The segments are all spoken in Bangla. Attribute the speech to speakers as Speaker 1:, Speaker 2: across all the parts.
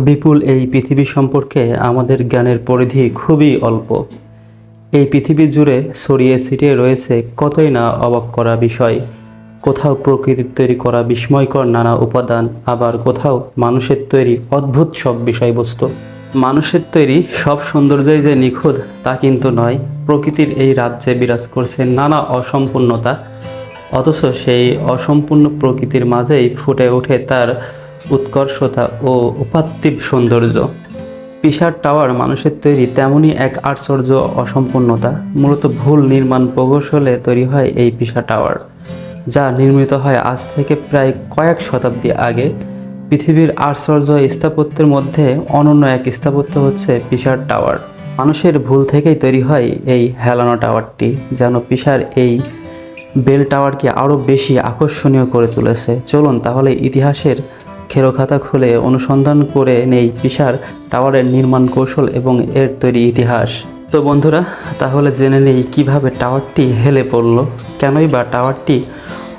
Speaker 1: বিপুল এই পৃথিবী সম্পর্কে আমাদের জ্ঞানের পরিধি খুবই অল্প। এই পৃথিবী জুড়ে ছড়িয়ে ছিটিয়ে রয়েছে কতই না অবাক করা বিষয়। কোথাও প্রকৃতির তৈরি করা বিস্ময়কর নানা উপাদান, আবার কোথাও মানুষের তৈরি অদ্ভুত সব বিষয়বস্তু। মানুষের তৈরি সব সৌন্দর্যই যে নিখুঁত, তা কিন্তু নয়। প্রকৃতির এই রাজ্যে বিরাজ করছে নানা অসম্পূর্ণতা, অথচ সেই অসম্পূর্ণ প্রকৃতির মাঝেই ফুটে ওঠে তার উৎকর্ষতা ও উপাত্তিব সৌন্দর্য। পিসার টাওয়ার মানুষের তৈরি তেমনই এক আশ্চর্য অসম্পূর্ণতা। মূলত ভুল নির্মাণ প্রকৌশলে তৈরি হয় এই পিসা টাওয়ার, যা নির্মিত হয় আজ থেকে প্রায় কয়েক শতাব্দী আগে। পৃথিবীর আশ্চর্য স্থাপত্যের মধ্যে অনন্য এক স্থাপত্য হচ্ছে পিসার টাওয়ার। মানুষের ভুল থেকেই তৈরি হয় এই হেলানো টাওয়ারটি, যেন পিসার এই বেল টাওয়ারকে আরও বেশি আকর্ষণীয় করে তুলেছে। চলুন তাহলে ইতিহাসের খেরোখাতা খুলে অনুসন্ধান করে নেই পিসার টাওয়ারের নির্মাণ কৌশল এবং এর তৈরি ইতিহাস। তো বন্ধুরা, তাহলে জেনে নেই কীভাবে টাওয়ারটি হেলে পড়ল, কেনই বা টাওয়ারটি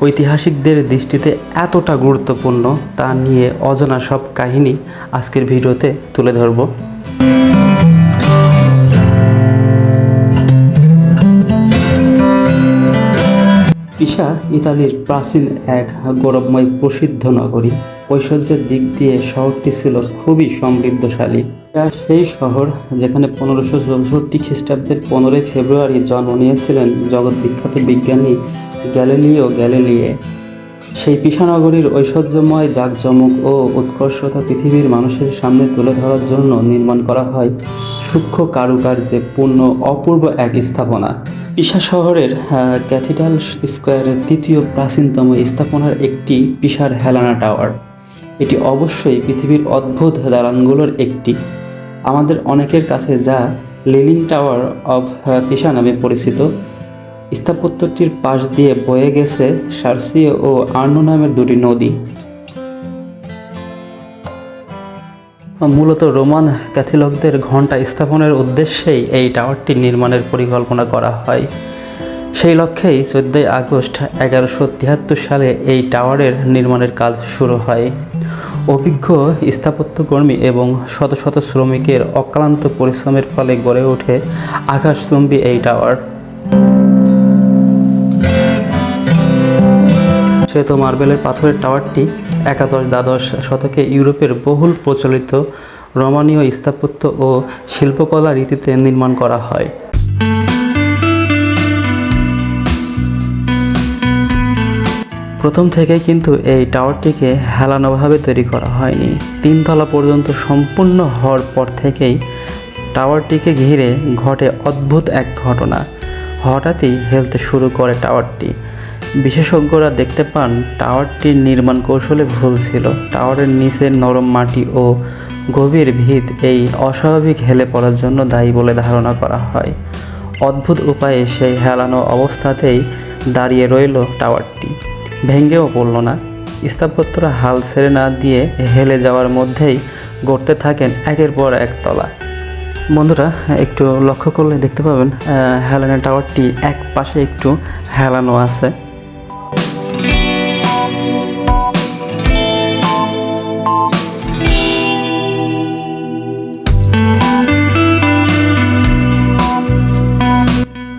Speaker 1: ঐতিহাসিকদের দৃষ্টিতে এতটা গুরুত্বপূর্ণ তা নিয়ে অজানা সব কাহিনী আজকের ভিডিওতে তুলে ধরবো। পিসা, ইতালির প্রাচীন এক গৌরবময় প্রসিদ্ধ নগরী। ঐশ্বর্যের দিক দিয়ে শহরটি ছিল খুবই সমৃদ্ধশালী। সেই শহর যেখানে পনেরোশো চৌষট্টি খ্রিস্টাব্দের পনেরোই ফেব্রুয়ারি জন্ম নিয়েছিলেন জগৎ বিখ্যাত বিজ্ঞানী গ্যালিলিও গ্যালিলিয়ে। সেই পিসানগরীর ঐশ্বর্যময় জাঁকজমক ও উৎকর্ষতা পৃথিবীর মানুষের সামনে তুলে ধরার জন্য নির্মাণ করা হয় সূক্ষ্ম কারুকার্যে পূর্ণ অপূর্ব এক স্থাপনা। পিসা শহরের আহ, ক্যাথিড্রাল স্কোয়ারের তৃতীয় প্রাচীনতম স্থাপনার একটি পিসার হেলানা টাওয়ার। এটি অবশ্যই পৃথিবীর অদ্ভুত দালানগুলোর একটি। আমাদের অনেকের কাছে যা লিলিং টাওয়ার অফ পিসা নামে পরিচিত, স্থাপত্যটির পাশ দিয়ে বয়ে গেছে সার্সিও ও আর্নো নামের দুটি নদী। মূলত রোমান ক্যাথলিকদের ঘণ্টা স্থাপনের উদ্দেশ্যেই এই টাওয়ারটি নির্মাণের পরিকল্পনা করা হয়। সেই লক্ষ্যেই চোদ্দই আগস্ট এগারোশো তিয়াত্তর সালে এই টাওয়ারের নির্মাণের কাজ শুরু হয়। অভিজ্ঞ স্থাপত্যকর্মী এবং শত শত শ্রমিকের অক্লান্ত পরিশ্রমের ফলে গড়ে ওঠে আকাশচুম্বী এই টাওয়ার। শ্বেত মার্বেলের পাথরের টাওয়ারটি একাদশ, দ্বাদশ শতকে ইউরোপের বহুল প্রচলিত রমানীয় স্থাপত্য ও শিল্পকলা রীতিতে নির্মাণ করা হয়। প্রথম থেকেই কিন্তু এই টাওয়ারটিকে হেলানোভাবে তৈরি করা হয়নি। তিনতলা পর্যন্ত সম্পূর্ণ হওয়ার পর থেকেই টাওয়ারটিকে ঘিরে ঘটে অদ্ভুত এক ঘটনা। হঠাৎই হেলতে শুরু করে টাওয়ারটি। বিশেষজ্ঞরা দেখতে পান, টাওয়ারটির নির্মাণ কৌশলে ভুল ছিল। টাওয়ারের নিচে নরম মাটি ও গভীর ভিত এই অস্বাভাবিক হেলে পড়ার জন্য দায়ী বলে ধারণা করা হয়। অদ্ভুত উপায়ে সেই হেলানো অবস্থাতেই দাঁড়িয়ে রইল টাওয়ারটি। ভেঙ্গেও পড়ল না। স্থাপত্যরা হাল ছেড়ে না দিয়ে হেলে যাওয়ার মধ্যেই গড়তে থাকেন একের পর এক তলা। বন্ধুরা, একটু লক্ষ্য করলে দেখতে পাবেন হেলানের হেলানো টাওয়ারটি এক পাশে একটু হেলানো আছে।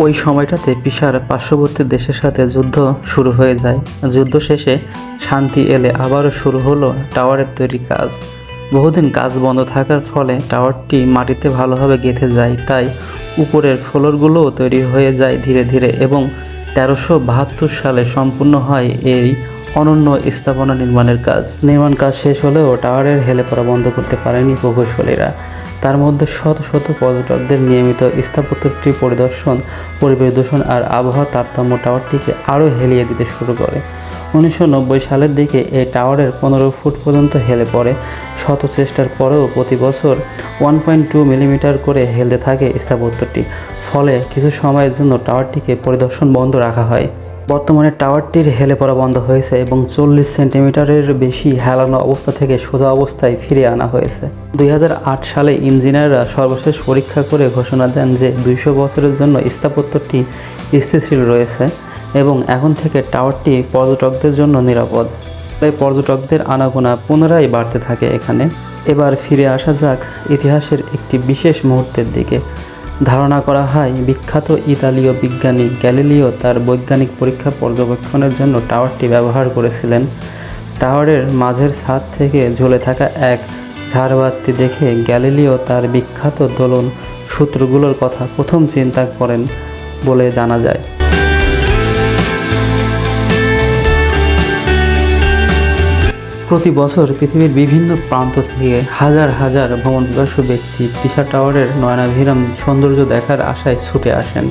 Speaker 1: ওই সময়টাতে পিসার পার্শ্ববর্তী দেশের সাথে যুদ্ধ শুরু হয়ে যায়। যুদ্ধ শেষে শান্তি এলে আবারও শুরু হলো টাওয়ারের তৈরি কাজ। বহুদিন কাজ বন্ধ থাকার ফলে টাওয়ারটি মাটিতে ভালোভাবে গেঁথে যায়, তাই উপরের ফ্লোরগুলোও তৈরি হয়ে যায় ধীরে ধীরে এবং তেরোশো বাহাত্তর সালে সম্পূর্ণ হয় এই অনন্য স্থাপনা নির্মাণের কাজ। নির্মাণ কাজ শেষ হলেও টাওয়ারের হেলে পড়া বন্ধ করতে পারেনি প্রকৌশলীরা। তার মধ্যে শত শত পর্যটকদের নিয়মিত স্থাপত্যটি পরিদর্শন, পরিবেশ দূষণ আর আবহাওয়া তারতম্য টাওয়ারটিকে আরও হেলিয়ে দিতে শুরু করে। উনিশশো নব্বই সালের দিকে এই টাওয়ারের পনেরো ফুট পর্যন্ত হেলে পড়ে। শত চেষ্টার পরেও প্রতি বছর ওয়ান পয়েন্ট টু মিলিমিটার করে হেলতে থাকে স্থাপত্যটি। ফলে কিছু সময়ের জন্য টাওয়ারটিকে পরিদর্শন বন্ধ রাখা হয়। বর্তমানে টাওয়ারটির হেলে পড়া বন্ধ হয়েছে এবং চল্লিশ সেন্টিমিটারের বেশি হেলানো অবস্থা থেকে সোজা অবস্থায় ফিরে আনা হয়েছে। দুই হাজার আট সালে ইঞ্জিনিয়াররা সর্বশেষ পরীক্ষা করে ঘোষণা দেন যে দুইশো বছরের জন্য স্থাপত্যটি স্থিতিশীল রয়েছে এবং এখন থেকে টাওয়ারটি পর্যটকদের জন্য নিরাপদ। তাই পর্যটকদের আনাগোনা পুনরায় বাড়তে থাকে এখানে। এবার ফিরে আসা যাক ইতিহাসের একটি বিশেষ মুহূর্তের দিকে। ধারণা করা হয়, বিখ্যাত ইতালীয় বিজ্ঞানী গ্যালিলিও তার বৈজ্ঞানিক পরীক্ষা পর্যবেক্ষণের জন্য টাওয়ারটি ব্যবহার করেছিলেন। টাওয়ারের মাঝের ছাদ থেকে ঝুলে থাকা এক ঝাড়বাতি দেখে গ্যালিলিও তার বিখ্যাত দোলন সূত্রগুলোর কথা প্রথম চিন্তা করেন বলে জানা যায়। প্রতি বছর পৃথিবীর বিভিন্ন প্রান্ত থেকে হাজার হাজার ভ্রমণ ব্যক্তি পিসা টাওয়ারের নয়নাভিরাম সৌন্দর্য দেখার আশায় ছুটে আসেন।